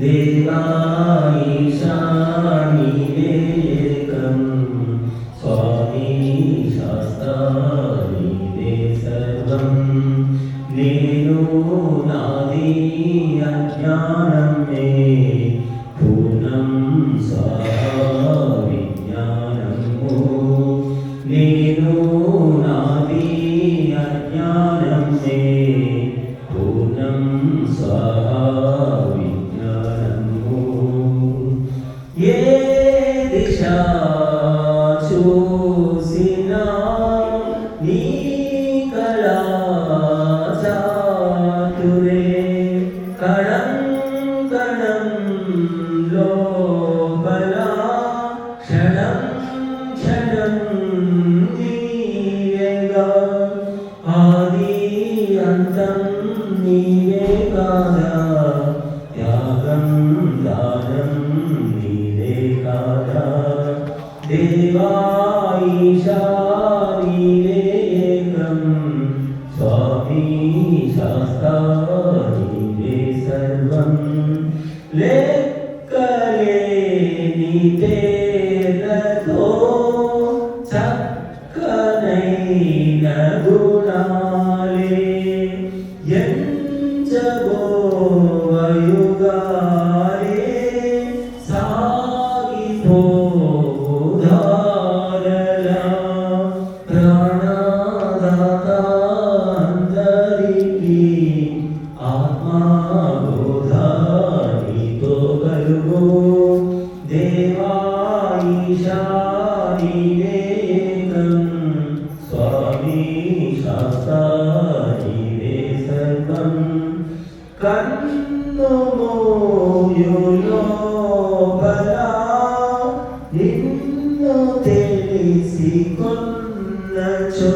देवा చూసినా నీ కళా చాతురే కణం కణం లోపల క్షణం క్షణం నీవేగా. ఆది అంతం నీవే కాదా? ദേവായിഷാരീലേകം സ്വാമീ ശാസ്താരീ സർവം ലേ మోయులోపల నిన్ను తెలిసి కొన్నచో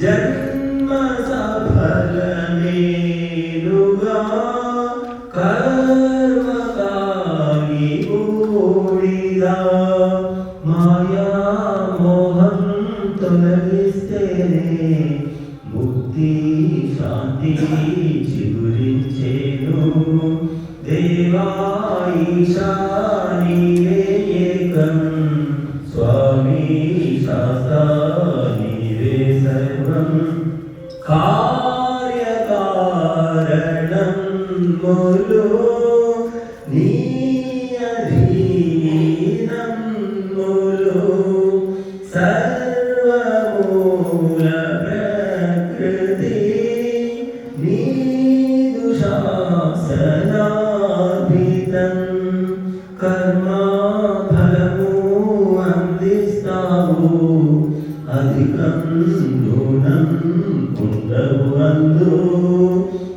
జన్మ సఫలమేలుగా కర్మకాలి ఊడిదా మాయా మోహం తొలగిస్తేనే ముక్తి శాంతి చిగురించేను కారణములు నీ అధీనములు సర్వమూల ప్రకృతి నీదు శాసనాభితం కర్మ ఫలము అందిస్తావు అధికం గుణం ఉండవు అందు